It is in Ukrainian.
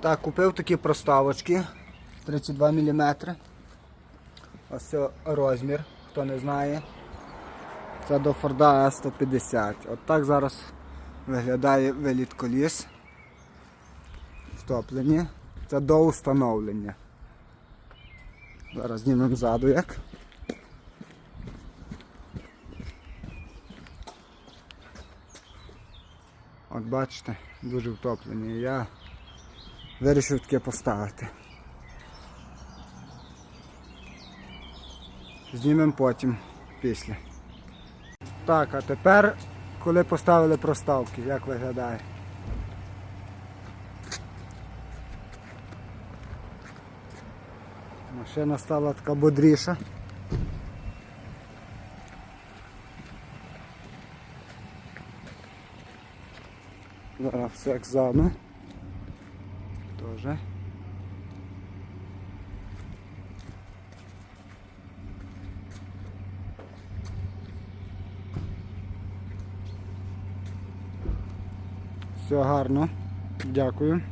Так, купив такі проставочки 32 мм. Ось це розмір, хто не знає. Це до Форда А150. От так зараз виглядає виліт коліс. Втоплені. Це до установлення. Зараз знімемо ззаду як. От бачите, дуже втоплені. Я вирішив таке поставити. Знімемо потім, після. Так, а тепер, коли поставили проставки, як виглядає? Машина стала така бодріша. Зараз все як Тоже. Все гарно. Дякую.